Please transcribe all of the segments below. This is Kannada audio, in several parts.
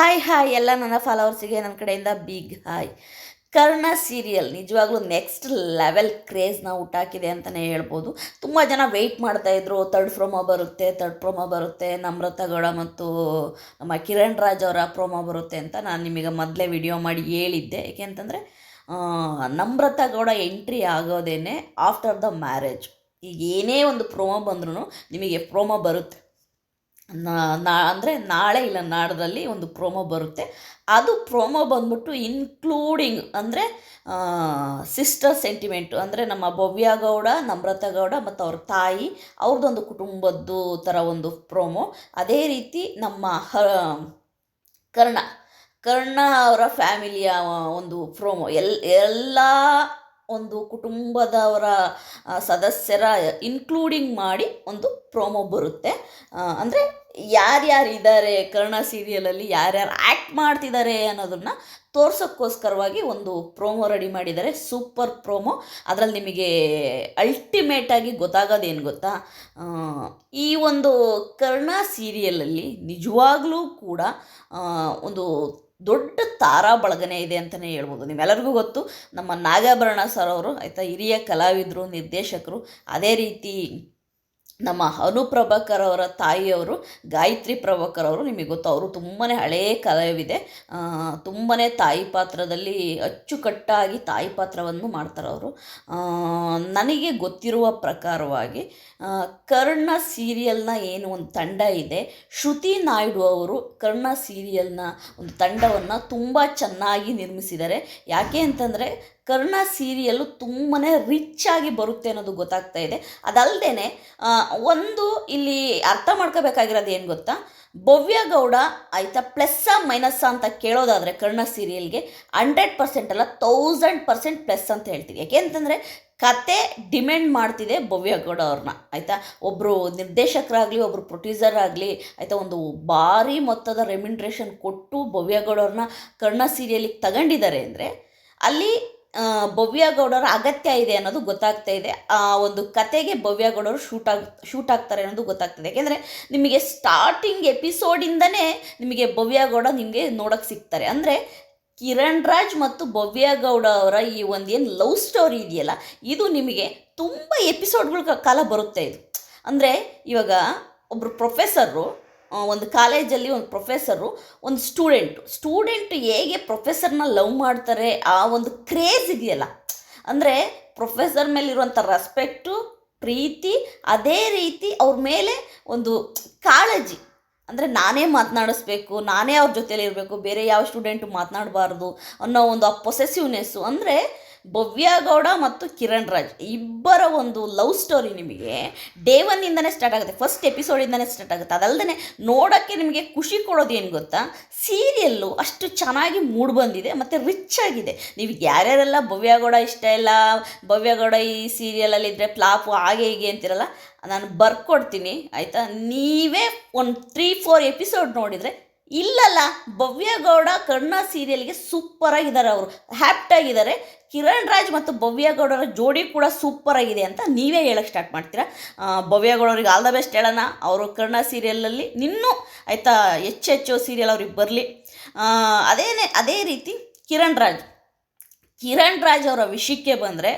ಹಾಯ್ ಹಾಯ್ ಎಲ್ಲ ನನ್ನ ಫಾಲೋವರ್ಸಿಗೆ ನನ್ನ ಕಡೆಯಿಂದ ಬಿಗ್ ಹಾಯ್ ಕರ್ಣ ಸೀರಿಯಲ್ ನಿಜವಾಗ್ಲೂ ನೆಕ್ಸ್ಟ್ ಲೆವೆಲ್ ಕ್ರೇಜ್ನ ಹುಟ್ಟಾಕಿದೆ ಅಂತಲೇ ಹೇಳ್ಬೋದು. ತುಂಬ ಜನ ವೆಯ್ಟ್ ಮಾಡ್ತಾಯಿದ್ರು ತರ್ಡ್ ಪ್ರೊಮೋ ಬರುತ್ತೆ ತರ್ಡ್ ಪ್ರೊಮೋ ಬರುತ್ತೆ. ನಮ್ರತಾ ಗೌಡ ಮತ್ತು ನಮ್ಮ ಕಿರಣ್ ರಾಜ್ ಅವರ ಪ್ರೊಮೋ ಬರುತ್ತೆ ಅಂತ ನಾನು ನಿಮಗೆ ಮೊದಲೇ ವಿಡಿಯೋ ಮಾಡಿ ಹೇಳಿದ್ದೆ. ಏಕೆಂತಂದರೆ ನಮ್ರತಾ ಗೌಡ ಎಂಟ್ರಿ ಆಗೋದೇನೆ ಆಫ್ಟರ್ ದ ಮ್ಯಾರೇಜ್ ಈಗ ಏನೇ ಒಂದು ಪ್ರೊಮೋ ಬಂದ್ರೂ ನಿಮಗೆ ಪ್ರೊಮೋ ಬರುತ್ತೆ. ನಾ ಅಂದರೆ ನಾಳೆ ಇಲ್ಲ, ನಾಡ್ದಲ್ಲಿ ಒಂದು ಪ್ರೋಮೋ ಬರುತ್ತೆ. ಅದು ಪ್ರೋಮೋ ಬಂದ್ಬಿಟ್ಟು ಇನ್ಕ್ಲೂಡಿಂಗ್ ಅಂದರೆ ಸಿಸ್ಟರ್ ಸೆಂಟಿಮೆಂಟು ಅಂದರೆ ನಮ್ಮ ಭವ್ಯ ಗೌಡ, ನಮ್ರತಾ ಗೌಡ ಮತ್ತು ಅವ್ರ ತಾಯಿ, ಅವ್ರದ್ದೊಂದು ಕುಟುಂಬದ್ದು ಥರ ಒಂದು ಪ್ರೋಮೋ. ಅದೇ ರೀತಿ ನಮ್ಮ ಹ, ಕರ್ಣ ಕರ್ಣ ಅವರ ಫ್ಯಾಮಿಲಿಯ ಒಂದು ಪ್ರೋಮೋ. ಎಲ್, ಎಲ್ಲ ಒಂದು ಕುಟುಂಬದವರ ಸದಸ್ಯರ ಇನ್ಕ್ಲೂಡಿಂಗ್ ಮಾಡಿ ಒಂದು ಪ್ರೋಮೋ ಬರುತ್ತೆ. ಅಂದರೆ ಯಾರ್ಯಾರು ಇದ್ದಾರೆ ಕರ್ಣ ಸೀರಿಯಲಲ್ಲಿ ಯಾರ್ಯಾರು ಆ್ಯಕ್ಟ್ ಮಾಡ್ತಿದ್ದಾರೆ ಅನ್ನೋದನ್ನು ತೋರ್ಸೋಕ್ಕೋಸ್ಕರವಾಗಿ ಒಂದು ಪ್ರೋಮೋ ರೆಡಿ ಮಾಡಿದ್ದಾರೆ. ಸೂಪರ್ ಪ್ರೋಮೋ ಅದರಲ್ಲಿ ನಿಮಗೆ ಅಲ್ಟಿಮೇಟಾಗಿ ಗೊತ್ತಾಗೋದೇನು ಗೊತ್ತಾ? ಈ ಒಂದು ಕರ್ಣ ಸೀರಿಯಲಲ್ಲಿ ನಿಜವಾಗ್ಲೂ ಕೂಡ ಒಂದು ದೊಡ್ಡ ತಾರಾ ಬಳಗನೆ ಇದೆ ಅಂತಲೇ ಹೇಳ್ಬೋದು. ನಿಮ್ಮೆಲ್ಲರಿಗೂ ಗೊತ್ತು. ನಮ್ಮ ನಾಗಾಭರಣ ಸರ್ ಅವರು, ಆಯಿತಾ, ಹಿರಿಯ ಕಲಾವಿದರು, ನಿರ್ದೇಶಕರು, ಅದೇ ರೀತಿ ನಮ್ಮ ಅನು ಪ್ರಭಾಕರ್ ಅವರ ತಾಯಿಯವರು, ಗಾಯತ್ರಿ ಪ್ರಭಾಕರ್ ಅವರು ನಿಮಗೆ ಗೊತ್ತು ಅವರು ತುಂಬಾ ಹಳೆಯ ಕಲಾವಿದೆ. ತುಂಬಾ ತಾಯಿ ಪಾತ್ರದಲ್ಲಿ ಅಚ್ಚುಕಟ್ಟಾಗಿ ತಾಯಿ ಪಾತ್ರವನ್ನು ಮಾಡ್ತಾರೆ ಅವರು. ನನಗೆ ಗೊತ್ತಿರುವ ಪ್ರಕಾರವಾಗಿ ಕರ್ಣ ಸೀರಿಯಲ್ನ ಏನು ಒಂದು ತಂಡ ಇದೆ. ಶ್ರುತಿ ನಾಯ್ಡು ಅವರು ಕರ್ಣ ಸೀರಿಯಲ್ನ ಒಂದು ತಂಡವನ್ನು ತುಂಬ ಚೆನ್ನಾಗಿ ನಿರ್ಮಿಸಿದ್ದಾರೆ. ಯಾಕೆ ಅಂತಂದರೆ ಕರ್ಣ ಸೀರಿಯಲ್ಲು ತುಂಬಾ ರಿಚ್ ಆಗಿ ಬರುತ್ತೆ ಅನ್ನೋದು ಗೊತ್ತಾಗ್ತಾ ಇದೆ. ಅದಲ್ಲದೆ ಒಂದು ಇಲ್ಲಿ ಅರ್ಥ ಮಾಡ್ಕೋಬೇಕಾಗಿರೋದು ಏನು ಗೊತ್ತಾ? ಭವ್ಯ ಗೌಡ ಆಯಿತಾ ಪ್ಲಸ್ಸ ಮೈನಸ್ಸ ಅಂತ ಕೇಳೋದಾದರೆ ಕರ್ಣ ಸೀರಿಯಲ್ಗೆ ಹಂಡ್ರೆಡ್ ಪರ್ಸೆಂಟ್ ಅಲ್ಲ ತೌಸಂಡ್ ಪರ್ಸೆಂಟ್ ಪ್ಲಸ್ ಅಂತ ಹೇಳ್ತೀವಿ. ಯಾಕೆ ಅಂತಂದರೆ ಕತೆ ಡಿಮ್ಯಾಂಡ್ ಮಾಡ್ತಿದೆ ಭವ್ಯ ಗೌಡ ಅವ್ರನ್ನ. ಆಯಿತಾ? ಒಬ್ಬರು ನಿರ್ದೇಶಕರಾಗಲಿ ಒಬ್ಬರು ಪ್ರೊಡ್ಯೂಸರ್ ಆಗಲಿ, ಆಯಿತಾ ಒಂದು ಭಾರಿ ಮೊತ್ತದ ರೆಮ್ಯುನ್ರೇಷನ್ ಕೊಟ್ಟು ಭವ್ಯ ಗೌಡ ಅವ್ರನ್ನ ಕರ್ಣ ಸೀರಿಯಲಿಗೆ ತಗೊಂಡಿದ್ದಾರೆ ಅಂದರೆ ಅಲ್ಲಿ ಭವ್ಯ ಗೌಡರ ಅಗತ್ಯ ಇದೆ ಅನ್ನೋದು ಗೊತ್ತಾಗ್ತಾ ಇದೆ. ಆ, ಒಂದು ಕತೆಗೆ ಭವ್ಯಗೌಡರು ಶೂಟ್ ಆಗ್ ಶೂಟ್ ಆಗ್ತಾರೆ ಅನ್ನೋದು ಗೊತ್ತಾಗ್ತದೆ. ಯಾಕೆಂದರೆ ನಿಮಗೆ ಸ್ಟಾರ್ಟಿಂಗ್ ಎಪಿಸೋಡಿಂದನೇ ನಿಮಗೆ ಭವ್ಯಗೌಡ ನಿಮಗೆ ನೋಡೋಕ್ಕೆ ಸಿಗ್ತಾರೆ. ಅಂದರೆ ಕಿರಣ್ ರಾಜ್ ಮತ್ತು ಭವ್ಯಗೌಡ ಅವರ ಈ ಒಂದು ಏನು ಲವ್ ಸ್ಟೋರಿ ಇದೆಯಲ್ಲ, ಇದು ನಿಮಗೆ ತುಂಬ ಎಪಿಸೋಡ್ಗಳ ಕಾಲ ಬರುತ್ತೆ ಇದು. ಅಂದರೆ ಇವಾಗ ಒಬ್ಬರು ಪ್ರೊಫೆಸರು ಒಂದು ಕಾಲೇಜಲ್ಲಿ ಒಂದು ಪ್ರೊಫೆಸರು, ಒಂದು ಸ್ಟೂಡೆಂಟು. ಸ್ಟೂಡೆಂಟ್ ಹೇಗೆ ಪ್ರೊಫೆಸರ್ನ ಲವ್ ಮಾಡ್ತಾರೆ, ಆ ಒಂದು ಕ್ರೇಜ್ ಇದೆಯಲ್ಲ. ಅಂದರೆ ಪ್ರೊಫೆಸರ್ ಮೇಲಿರುವಂಥ ರೆಸ್ಪೆಕ್ಟು ಪ್ರೀತಿ, ಅದೇ ರೀತಿ ಅವ್ರ ಮೇಲೆ ಒಂದು ಕಾಳಜಿ. ಅಂದರೆ ನಾನೇ ಮಾತನಾಡಿಸ್ಬೇಕು, ನಾನೇ ಅವ್ರ ಜೊತೆಯಲ್ಲಿ ಇರಬೇಕು ಬೇರೆ ಯಾವ ಸ್ಟೂಡೆಂಟು ಮಾತನಾಡಬಾರ್ದು ಅನ್ನೋ ಒಂದು ಆ ಪೊಸೆಸಿವ್ನೆಸ್ಸು ಅಂದರೆ ಭವ್ಯ ಗೌಡ ಮತ್ತು ಕಿರಣ್ ರಾಜ್. ಇಬ್ಬರ ಒಂದು ಲವ್ ಸ್ಟೋರಿ ನಿಮಗೆ ಡೇ ಒನ್ನಿಂದನೇ ಸ್ಟಾರ್ಟ್ ಆಗುತ್ತೆ. ಫಸ್ಟ್ ಎಪಿಸೋಡಿಂದನೇ ಸ್ಟಾರ್ಟ್ ಆಗುತ್ತೆ. ಅದಲ್ಲದೆ ನೋಡೋಕ್ಕೆ ನಿಮಗೆ ಖುಷಿ ಕೊಡೋದು ಏನು ಗೊತ್ತಾ? ಸೀರಿಯಲ್ಲು ಅಷ್ಟು ಚೆನ್ನಾಗಿ ಮೂಡ್ ಬಂದಿದೆ, ಮತ್ತು ರಿಚ್ ಆಗಿದೆ. ನೀವು ಯಾರ್ಯಾರೆಲ್ಲ ಭವ್ಯಗೌಡ ಇಷ್ಟ ಇಲ್ಲ, ಭವ್ಯಗೌಡ ಈ ಸೀರಿಯಲಲ್ಲಿದ್ದರೆ ಫ್ಲಾಪು ಹಾಗೆ ಹೀಗೆ ಅಂತಿರಲ್ಲ, ನಾನು ಬರ್ಕೊಡ್ತೀನಿ, ಆಯಿತಾ? ನೀವೇ ಒಂದು ತ್ರೀ ಫೋರ್ ಎಪಿಸೋಡ್ ನೋಡಿದರೆ ಇಲ್ಲಲ್ಲ ಭವ್ಯ ಗೌಡ ಕರ್ಣ ಸೀರಿಯಲ್ಗೆ ಸೂಪರಾಗಿದ್ದಾರೆ ಅವರು. ಹ್ಯಾಪ್ಟಾಗಿದ್ದಾರೆ ಕಿರಣ್ ರಾಜ್ ಮತ್ತು ಭವ್ಯ ಗೌಡರ ಜೋಡಿ ಕೂಡ ಸೂಪರಾಗಿದೆ ಅಂತ ನೀವೇ ಹೇಳಕ್ಕೆ ಸ್ಟಾರ್ಟ್ ಮಾಡ್ತೀರಾ? ಭವ್ಯ ಗೌಡವ್ರಿಗೆ ಆಲ್ ದ ಬೆಸ್ಟ್ ಹೇಳೋಣ ಅವರು ಕರ್ಣ ಸೀರಿಯಲಲ್ಲಿ ನಿನ್ನೂ ಆಯಿತಾ ಹೆಚ್ಚು ಹೆಚ್ಚು ಸೀರಿಯಲ್ ಅವ್ರಿಗೆ ಬರಲಿ. ಅದೇನೇ, ಅದೇ ರೀತಿ ಕಿರಣ್ ರಾಜ್. ಕಿರಣ್ ರಾಜ್ ಅವರ ವಿಷಯಕ್ಕೆ ಬಂದರೆ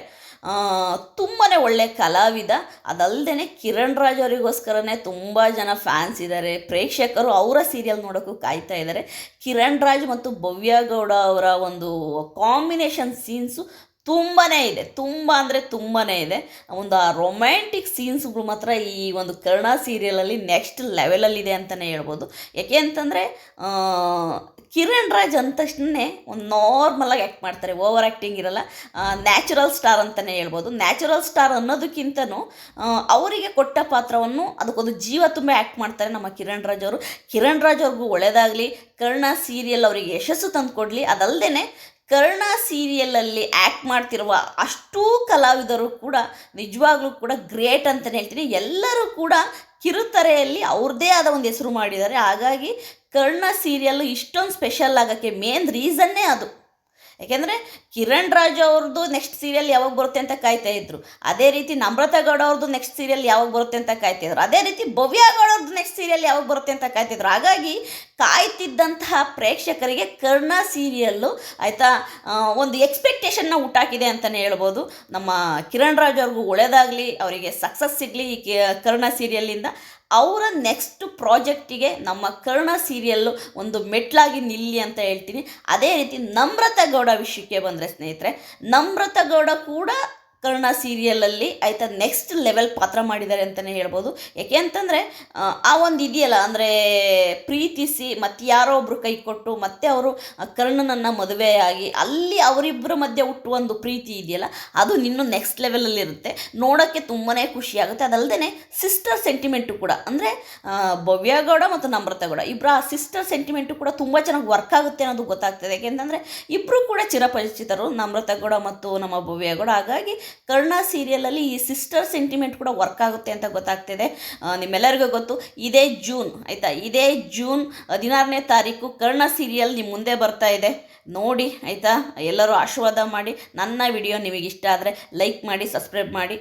ತುಂಬಾ ಒಳ್ಳೆಯ ಕಲಾವಿದ. ಅದಲ್ಲದೆ ಕಿರಣ್ ರಾಜ್ ಅವರಿಗೋಸ್ಕರನೇ ತುಂಬ ಜನ ಫ್ಯಾನ್ಸ್ ಇದ್ದಾರೆ ಪ್ರೇಕ್ಷಕರು ಅವರ ಸೀರಿಯಲ್ ನೋಡೋಕ್ಕೂ ಕಾಯ್ತಾ ಇದ್ದಾರೆ ಕಿರಣ್ ರಾಜ್ ಮತ್ತು ಭವ್ಯ ಗೌಡ ಅವರ ಒಂದು ಕಾಂಬಿನೇಷನ್ ಸೀನ್ಸು ತುಂಬಾ ಇದೆ. ತುಂಬ ಅಂದರೆ ತುಂಬಾ ಇದೆ. ಒಂದು ಆ ರೊಮ್ಯಾಂಟಿಕ್ ಸೀನ್ಸ್ಗಳು ಮಾತ್ರ ಈ ಒಂದು ಕರ್ಣ ಸೀರಿಯಲಲ್ಲಿ ನೆಕ್ಸ್ಟ್ ಲೆವೆಲಲ್ಲಿದೆ ಅಂತಲೇ ಹೇಳ್ಬೋದು. ಯಾಕೆ ಅಂತಂದರೆ ಕಿರಣ್ ರಾಜ್ ಅಂದ ತಕ್ಷಣ ಒಂದು ನಾರ್ಮಲಾಗಿ ಆ್ಯಕ್ಟ್ ಮಾಡ್ತಾರೆ ಓವರ್ ಆ್ಯಕ್ಟಿಂಗ್ ಇರಲ್ಲ. ನ್ಯಾಚುರಲ್ ಸ್ಟಾರ್ ಅಂತಲೇ ಹೇಳ್ಬೋದು. ನ್ಯಾಚುರಲ್ ಸ್ಟಾರ್ ಅನ್ನೋದಕ್ಕಿಂತನೂ ಅವರಿಗೆ ಕೊಟ್ಟ ಪಾತ್ರವನ್ನು ಅದಕ್ಕೊಂದು ಜೀವ ತುಂಬ ಆ್ಯಕ್ಟ್ ಮಾಡ್ತಾರೆ ನಮ್ಮ ಕಿರಣ್ ರಾಜ್ ಅವರು. ಕಿರಣ್ ರಾಜ್ ಅವ್ರಿಗೂ ಒಳ್ಳೆಯದಾಗಲಿ ಕರ್ಣ ಸೀರಿಯಲ್ ಅವರಿಗೆ ಯಶಸ್ಸು ತಂದು ಕೊಡಲಿ ಅದಲ್ಲದೆ ಕರ್ಣ ಸೀರಿಯಲಲ್ಲಿ ಆ್ಯಕ್ಟ್ ಮಾಡ್ತಿರುವ ಅಷ್ಟೂ ಕಲಾವಿದರು ಕೂಡ ನಿಜವಾಗ್ಲೂ ಕೂಡ ಗ್ರೇಟ್ ಅಂತಲೇ ಹೇಳ್ತೀನಿ. ಎಲ್ಲರೂ ಕೂಡ ಕಿರುತೆರೆಯಲ್ಲಿ ಅವ್ರದ್ದೇ ಆದ ಒಂದು ಹೆಸರು ಮಾಡಿದ್ದಾರೆ. ಹಾಗಾಗಿ ಕರ್ಣ ಸೀರಿಯಲ್ಲು ಇಷ್ಟೊಂದು ಸ್ಪೆಷಲ್ ಆಗೋಕ್ಕೆ ಮೇನ್ ರೀಸನ್ನೇ ಅದು. ಯಾಕೆಂದರೆ ಕಿರಣ್ ರಾಜ್ ಅವ್ರದ್ದು ನೆಕ್ಸ್ಟ್ ಸೀರಿಯಲ್ ಯಾವಾಗ ಬರುತ್ತೆ ಅಂತ ಕಾಯ್ತಾ ಇದ್ರು. ಅದೇ ರೀತಿ ನಮ್ರತಾ ಗೌಡ ಅವ್ರದ್ದು ನೆಕ್ಸ್ಟ್ ಸೀರಿಯಲ್ ಯಾವಾಗ ಬರುತ್ತೆ ಅಂತ ಕಾಯ್ತಾ ಇದ್ರು. ಅದೇ ರೀತಿ ಭವ್ಯ ಗೌಡ ಅವ್ರದ್ದು ನೆಕ್ಸ್ಟ್ ಸೀರಿಯಲ್ ಯಾವಾಗ ಬರುತ್ತೆ ಅಂತ ಕಾಯ್ತಿದ್ರು ಹಾಗಾಗಿ ಕಾಯ್ತಿದ್ದಂತಹ ಪ್ರೇಕ್ಷಕರಿಗೆ ಕರ್ಣ ಸೀರಿಯಲ್ಲು ಆಯಿತಾ ಒಂದು ಎಕ್ಸ್ಪೆಕ್ಟೇಷನ್ನ ಹುಟ್ಟಾಕಿದೆ ಅಂತಲೇ ಹೇಳ್ಬೋದು. ನಮ್ಮ ಕಿರಣ್ ರಾಜ್ ಅವ್ರಿಗೂ ಒಳ್ಳೆಯದಾಗಲಿ ಅವರಿಗೆ ಸಕ್ಸಸ್ ಸಿಗಲಿ ಈ ಕರ್ಣ ಸೀರಿಯಲ್ಲಿಂದ ಅವರ ನೆಕ್ಸ್ಟ್ ಪ್ರಾಜೆಕ್ಟಿಗೆ ನಮ್ಮ ಕರ್ಣ ಸೀರಿಯಲ್ಲು ಒಂದು ಮೆಟ್ಲಾಗಿ ನಿಲ್ಲಿ ಅಂತ ಹೇಳ್ತೀನಿ. ಅದೇ ರೀತಿ ನಮ್ರತ ಗೌಡ ವಿಷಯಕ್ಕೆ ಬಂದರೆ ಸ್ನೇಹಿತರೆ, ನಮ್ರತ ಗೌಡ ಕೂಡ ಕರ್ಣ ಸೀರಿಯಲಲ್ಲಿ ಆಯಿತಾ ನೆಕ್ಸ್ಟ್ ಲೆವೆಲ್ ಪಾತ್ರ ಮಾಡಿದ್ದಾರೆ ಅಂತಲೇ ಹೇಳ್ಬೋದು. ಯಾಕೆ ಅಂತಂದರೆ, ಆ ಒಂದು ಇದೆಯಲ್ಲ, ಅಂದರೆ ಪ್ರೀತಿಸಿ ಮತ್ತು ಯಾರೋ ಒಬ್ಬರು ಕೈ ಕೊಟ್ಟು ಮತ್ತೆ ಅವರು ಕರ್ಣನನ್ನು ಮದುವೆಯಾಗಿ ಅಲ್ಲಿ ಅವರಿಬ್ಬರ ಮಧ್ಯೆ ಹುಟ್ಟುವ ಒಂದು ಪ್ರೀತಿ ಇದೆಯಲ್ಲ, ಅದು ಇನ್ನೂ ನೆಕ್ಸ್ಟ್ ಲೆವೆಲಲ್ಲಿರುತ್ತೆ ನೋಡೋಕ್ಕೆ ತುಂಬಾ ಖುಷಿಯಾಗುತ್ತೆ ಅದಲ್ಲದೆ ಸಿಸ್ಟರ್ ಸೆಂಟಿಮೆಂಟು ಕೂಡ. ಅಂದರೆ ಭವ್ಯಗೌಡ ಮತ್ತು ನಮ್ರತಗೌಡ ಇಬ್ಬರ ಆ ಸಿಸ್ಟರ್ ಸೆಂಟಿಮೆಂಟು ಕೂಡ ತುಂಬ ಚೆನ್ನಾಗಿ ವರ್ಕ್ ಆಗುತ್ತೆ ಅನ್ನೋದು ಗೊತ್ತಾಗ್ತದೆ. ಯಾಕೆಂತಂದರೆ ಇಬ್ಬರು ಕೂಡ ಚಿರಪರಿಚಿತರು. ನಮ್ರತಗೌಡ ಮತ್ತು ನಮ್ಮ ಭವ್ಯಗೌಡ ಹಾಗಾಗಿ ಕರ್ಣ ಸೀರಿಯಲಲ್ಲಿ ಈ ಸಿಸ್ಟರ್ ಸೆಂಟಿಮೆಂಟ್ ಕೂಡ ವರ್ಕ್ ಆಗುತ್ತೆ ಅಂತ ಗೊತ್ತಾಗ್ತಿದೆ. ನಿಮ್ಮೆಲ್ಲರಿಗೂ ಗೊತ್ತು. ಇದೇ ಜೂನ್, ಆಯಿತಾ? ಇದೇ ಜೂನ್ ಹದಿನಾರನೇ ತಾರೀಕು ಕರ್ಣ ಸೀರಿಯಲ್ ನಿಮ್ಮ ಮುಂದೆ ಬರ್ತಾ ಇದೆ. ನೋಡಿ, ಆಯಿತಾ? ಎಲ್ಲರೂ ಆಶೀರ್ವಾದ ಮಾಡಿ. ನನ್ನ ವಿಡಿಯೋ ನಿಮಗೆ ಇಷ್ಟ ಆದರೆ ಲೈಕ್ ಮಾಡಿ, ಸಬ್ಸ್ಕ್ರೈಬ್ ಮಾಡಿ.